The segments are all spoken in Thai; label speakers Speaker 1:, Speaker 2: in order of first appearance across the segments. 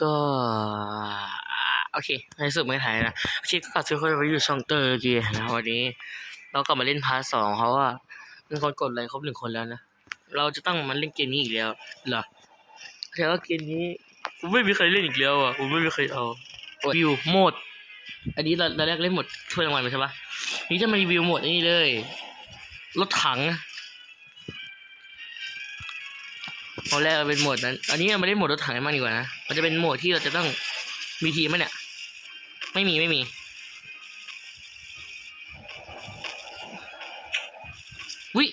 Speaker 1: ก็โอเคในสุดไม่ถ่ายนะโอเคก็ขอซื้อคนไปอยู่ช่องเตอร์กีนะวันนี้ เรากลับมาเล่นพาร์ทสองเพราะว่ามีคนกดไลค์ครบหนึ่งคนแล้วนะเราจะต้องมาเล่นเกมนี้อีกแล้วเหรอแต่ว่าเกมนี้ผมไม่มีใครเล่นอีกแล้วอะผมไม่มีใครเอารีวิวโหมด อันนี้เราเราแรกเล่นหมดถ้วยรางวัลไปใช่ปะนี่จะมารีวิวโหมดนนี้เลยรถถัง ตอนแรกเป็นโหมดนั้น อันนี้เราไม่ได้โหมดรถถังให้มากดีกว่านะ มันจะเป็นโหมดที่เราจะต้องมีทีมไหมเนี่ย ไม่มีไม่มี วิ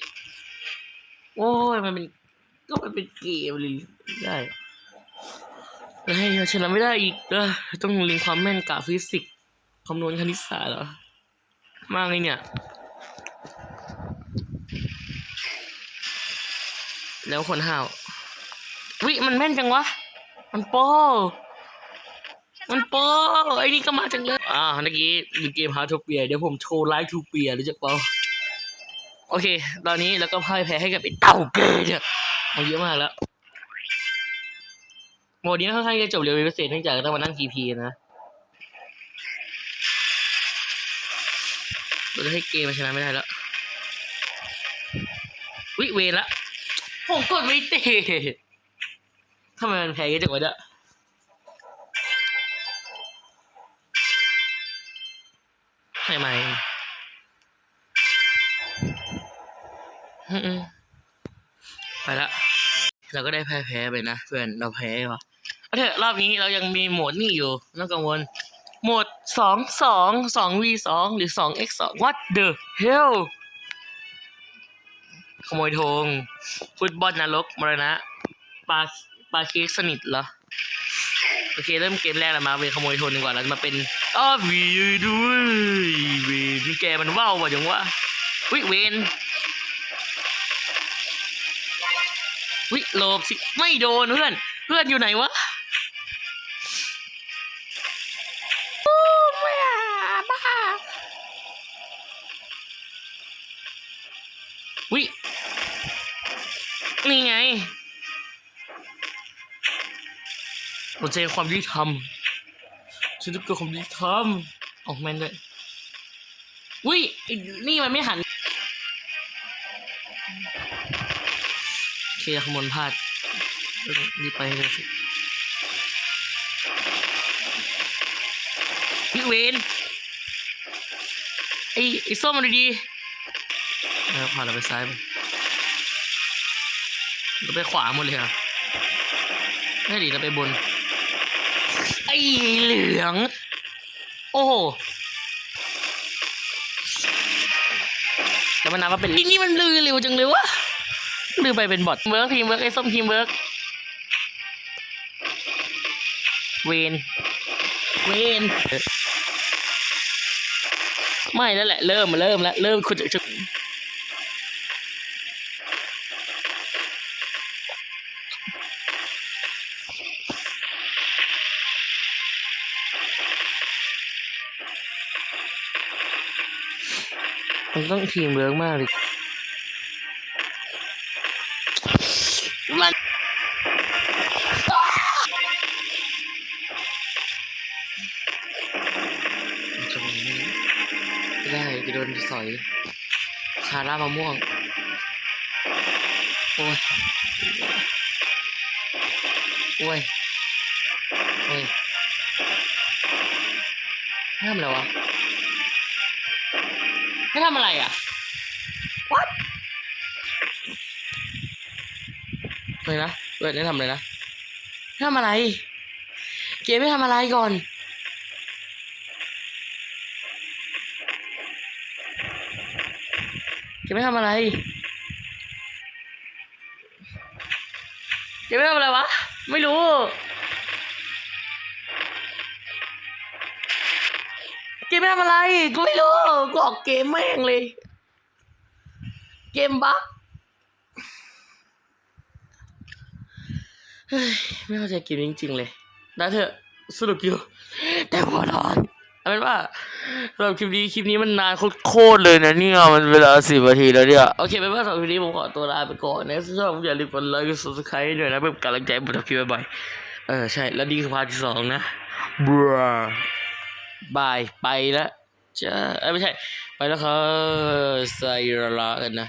Speaker 1: โอ้ยมันเป็นก็มันเป็นเกมเลยได้แล้วให้เราชนะไม่ได้อีกเออต้องเรียนความแม่นกะฟิสิกส์คำนวณคณิตศาสตร์เหรอ มากเลยเนี่ย แล้วคนห้าว วิมันแม่นจังวะ มันโป้ มันโป้ ไอ้นี่ก็มาจังเลย อ่าเมื่อกี้ดูเกมฮาร์ทูเปีย เดี๋ยวผมโชว์ไลฟ์ทูเปียรู้จักเปล่าโอเค ตอนนี้แล้วก็พ่ายแพ้ให้กับไอ้เต่าเกย์เนี่ยมันเยอะมากแล้วโหมดนี้ค่อนข้างจะจบเร็วเป็นพิเศษเนื่องจากต้องมานั่ง TP นะเราจะให้เกมมันชนะไม่ได้แล้ว วิเวรละผมกดไม่เตะ ทำไมมันแพ้เยอะจังวะเนี่ยทำไมอืมไปละ เราก็ได้แพ้แพ้ไปนะเพื่อนเราแพ้วะเอาเถอะรอบนี้เรายังมีโหมดนี่อยู่ไม่ต้องกังวล โหมดสองสองสอง v สองหรือสอง x สอง what the hell ขโมยธงฟุตบอลนรกมรณะปลา ปลาเค้กสนิทเหรอ โอเค เริ่มเกมแรกแล้วมาเป็นขโมยธงดีกว่าแล้วมาเป็นอ้อวีด้วยเวนี่แกมันว่าวว่ะจังวะวิเวนวิโลบสิไม่โดนเพื่อน เพื่อนอยู่ไหนวะโอ้แม่บ้าวินี่ไง หัวใจความยุติธรรมฉันต้องการความยุติธรรมออกแมนด้วยวิไอ้นี่มันไม่หันโอเคขโมยพลาดรีบไปเร็วสิพี่เวนไอ้ไอ้ส้มมาดีๆเออผ่านเราไปซ้ายไปเราไปขวาหมดเลยเหรอะไม่ดีเราไปบน ไอ้เหลือง โอ้โหแล้วมันนับว่าเป็นอ้นี่มันลือเร็วจังเลยวะลืมไปเป็นบอทเวิร์กทีมเวิร์กไอ้ส้มทีมเวิร์กเวนเวนไม่แล้วแหละ เริ่มมาเริ่มแล้ว เริ่มคุณจะ มันต้องทีมเวิร์กมากเลยมันจะไม่ได้จะโดนสอยคาร่ามะม่วง โอ้ย โอ้ย โอ้ยห้ทำอะไรวะ ให้ทำอะไรอะ what เลยนะเวทได้ทำอะไรนะทำอะไร เกมไม่ทำอะไรก่อนเกมไม่ทำอะไรเกมไม่ทำอะไรวะ ไม่รู้ เกมไม่ทำอะไร กูไม่รู้ กูออกเกมแม่งเลย เกมบั๊กเฮ้ยไม่เข้าใจเกมจริงๆเลยได้เถอะสนุกอยู่ แต่พอนอนเอาเป็นว่าสำหรับคลิปนี้คลิปนี้มันนานโคตรๆเลยนะเนี่ยมันเวลาสิบนาทีแล้วเนี่ยโอเคเป็นว่าสำหรับคลิปนี้ผมขอตัวลาไปก่อนนะถ้าชอบอย่าลืมกดไลค์กด subscribe ด้วยนะเพื่อเป็นกำลังใจให้ผมทำคลิปบ่อยๆเออใช่แล้วนี่คือพาร์ทที่สองนะบัว บายไปแล้วจ้าเอ้ไม่ใช่ ไปแล้วครับไซระละกันนะ